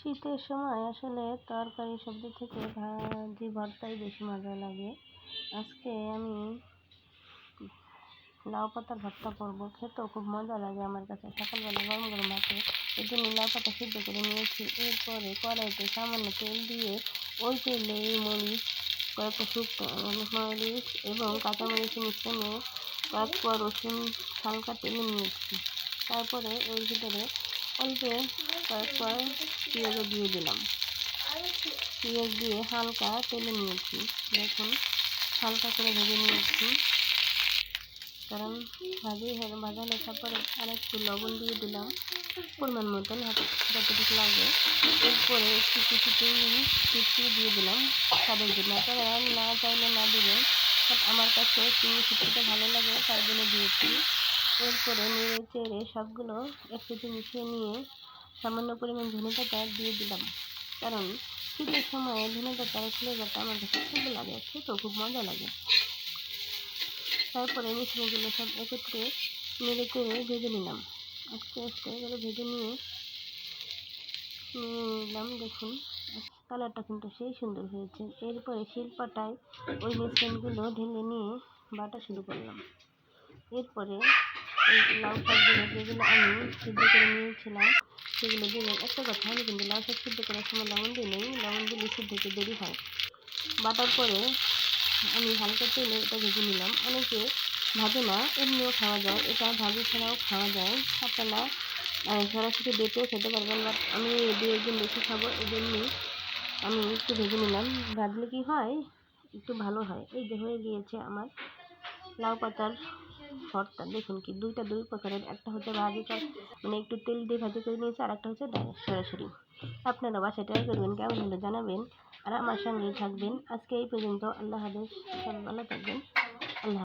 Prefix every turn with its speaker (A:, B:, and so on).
A: শীতের সময় আসলে তরকারি সবজি থেকে ভাজি, ভর্তাই বেশি মজা লাগে। আজকে আমি লাউ পাতার ভর্তা করব। খেতেও খুব মজা লাগে আমার কাছে। সকালবেলা গরম গরম ভাতে এই জন্য লাউ পাতা সিদ্ধ করে নিয়েছি। এরপরে কড়াইতে সামান্য তেল দিয়ে ওই তেলে এই মরিচ, কয়েকটা শুকনো মরিচ এবং কাঁচামরিচ মিশ্রণে কয়েকটা রসুন হালকা তেলে নিয়েছি তারপরে ওর ভিতরে অল্প কয়েকটা পেঁয়াজও দিয়ে দিলাম। পেঁয়াজ দিয়ে হালকা তেলে নিয়েছি। দেখুন, হালকা করে ভেজে নিয়েছি। কারণ ভাজি ভাজা লেখার পরে আর একটু লবণ দিয়ে দিলাম। পরিমাণ মতন যতটুকু লাগে। এরপরে একটু কিছু চিপড়ি দিয়ে দিলাম স্বাদের জন্য। আপনারা না চাইলে না দেবেন আমার কাছে চিংড়ি চিপড়িটা ভালো লাগে, তার জন্য দিয়েছি। এরপরে নেড়ে চেড়ে সবগুলো একসাথে মিশিয়ে নিয়ে সামান্য পরিমাণ ধনে পাতা দিয়ে দিলাম। কারণ শীতের সময় ধনে পাতার ফ্লেভারটা আমার কাছে খুব লাগে, খেতেও খুব মজা লাগে। তারপরে মিশ্রণগুলো সব একত্রে নেড়ে চেড়ে ভেজে নিলাম। আস্তে আস্তে এগুলো ভেজে নিয়ে নিলাম, দেখুন। কালারটা কিন্তু সেই সুন্দর হয়েছে। এরপরে শিল্পাটায় ওই মিশ্রণগুলো ঢেলে নিয়ে বাটা শুরু করলাম। এরপরে লাউ শাকগুলো যেগুলো আমি সিদ্ধ করে নিয়েছিলাম সেগুলো দিলাম একটা কথা আমি কিন্তু লাউ শাক সিদ্ধ করার সময় লবণ দিই নেই, লবণ দিলে সিদ্ধ হতে দেরি হয়। বাটার পরে আমি হালকা তেলে এটা ভেজে নিলাম। অনেকে ভাজে না, এমনিও খাওয়া যায়। এটা ভাজি ছাড়াও খাওয়া যায়। আপনারা সরাসরি বেটেও খেতে পারবেন, বাট আমি দু একদিন বেশি খাব এই জন্যই আমি একটু ভেজে নিলাম। ভাজলে কি হয়? একটু ভালো হয়। এই যে হয়ে গিয়েছে আমার লাউ পাতার ভর্তা দেখুন কি, দুইটা দুই প্রকারের, একটা হচ্ছে ভাজি মানে একটু তেল দিয়ে ভাজি করে নিয়েছে আর একটা হচ্ছে সরাসরি। আপনারা বাসায় ট্রাই করবেন, কেমন হলে জানাবেন, আর আমার সঙ্গেই থাকবেন। আজকে এই পর্যন্ত, আল্লাহ হাফেজ ভালো থাকবেন।